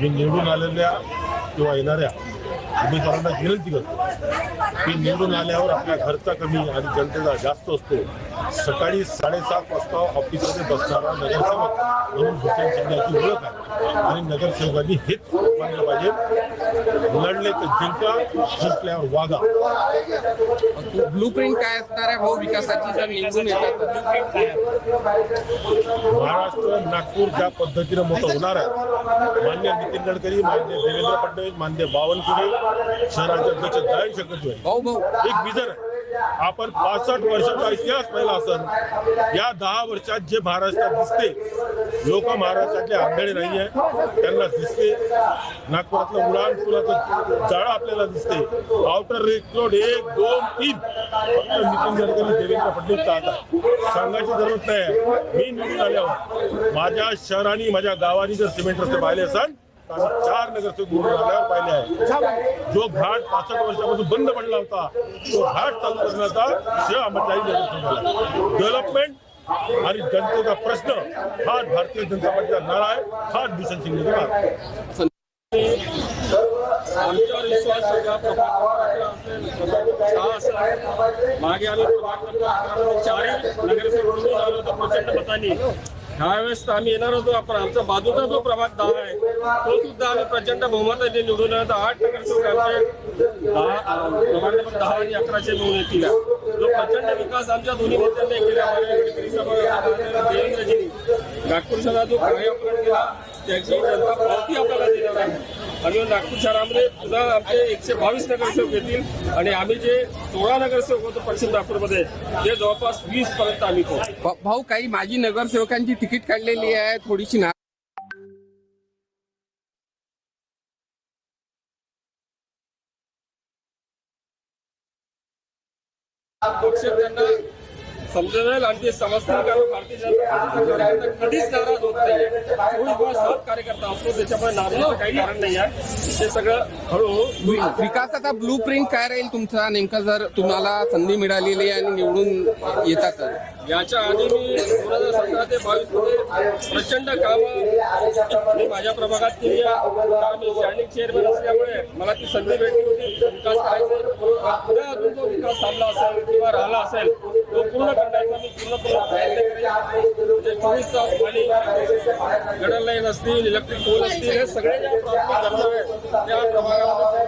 मी निवडून आलेल्या किंवा येणाऱ्या उमेदवारांना विनंती करतो. की निवडून आल्यावर आपल्या खर्च कमी आणि जनतेचा जास्त असतो. सकाळी साडेसात वाजता ऑफिसमध्ये बसणारा नगरसेवक म्हणून भूषण शिंदेची ओळख आहे. आणि नगरसेवकांनी हेच मानलं पाहिजे. लढले तर जिंका जिंकल्यावर वागा. ब्लू प्रिंट काय असणार आहे? भाऊ विकासाची जर निवडून येतात महाराष्ट्र नागपूर ज्या पद्धतीनं मोठं होणार आहे. मान्य नितीन गडकरी मान्य देवेंद्र फडणवीस मान्य बावनकुळे शहराचे अध्यक्ष जयंत शंकरजी भाऊ भाऊ. एक विजन आहे. आपण पासष्ट वर्षाचा इतिहास पाहिला असेल. या दहा वर्षात जे महाराष्ट्रात दिसते लोक महाराष्ट्रातले आंधळे नाही आहे त्यांना दिसते. नागपुरातलं उडान पुलाचं जाळं आपल्याला दिसते. आउटर रिंग रोड एक दोन तीन. फक्त नितीन गडकरी देवेंद्र फडणवीस चाहत. सांगायची जरूरत नाही. मी निवडून आल्यावर माझ्या शहराने माझ्या गावांनी जर सिमेंट रस्ते पाहिले असाल तर चार नगरसेवक निवडून आल्यावर पाहिले आहे. जो घाट पासष्ट वर्षापासून बंद पडला होता तो घाट चालू करण्याचा श्रेय आम्हाला नगरसेवकाला डेव्हलपमेंट आणि जनतेचा प्रश्न हा भारतीय जनता पार्टीचा नारा आहे हा भूषण सिंग लढा आमच्यावर विश्वास मागे आलो. प्रभाग चारही नगरसेवक निवडून आलो होतो प्रचंड मतांनी. ह्यावेळेस आम्ही येणार होतो. आपण आमचा बाजूचा जो प्रभाग दहा आहे तो सुद्धा आम्ही प्रचंड बहुमताने निवडून आलो. आठ नगरसेवक आमचे दहा दहा आणि अकराचे मिळून येतील. जो प्रचंड विकास आमच्या दोन्ही नेत्यांनी केला देवेंद्रजी नागपूर शहरात जो कार्य केला त्याची जनता पावती आपल्याला आणि नागपूर शहरामध्ये पुन्हा आमचे एकशे बावीस नगरसेवक येतील. आणि आम्ही जे सोळा नगरसेवक होतो पश्चिम नागपूरमध्ये ते जवळपास वीस पर्यंत आम्ही पोहोचू भाऊ काही माजी नगरसेवकांची तिकीट काढलेली आहे थोडीशी ना पक्ष त्यांना समजेल आणि ते समजतील कारण भारतीय जनता कार्यकर्ता कधीच नाराज होत नाही चोवीस बाय सात कार्यकर्ता असतो त्याच्यामुळे नाराजीचं काही कारण नाही आहे ते सगळं हळूहळू विकासाचा ब्लू प्रिंट काय राहील तुमचा नेमका जर तुम्हाला संधी मिळालेली आहे आणि निवडून येतात तर याच्या आधी मी दोन हजार सतरा ते बावीसमध्ये प्रचंड कामं मी माझ्या प्रभागात केली आहे मी स्टँडिंग चेअरमॅन असल्यामुळे मला ती संधी भेटली होती विकास करायचा विकास थांबला असेल किंवा राहिला असेल तो पूर्ण करण्याचा मी पूर्णपणे प्रयत्न करेन म्हणजे चोवीस तास पाणी गडर लाईन असतील इलेक्ट्रिक पोल असतील हे सगळे ज्या प्राथमिक आहेत त्या प्रभागामध्ये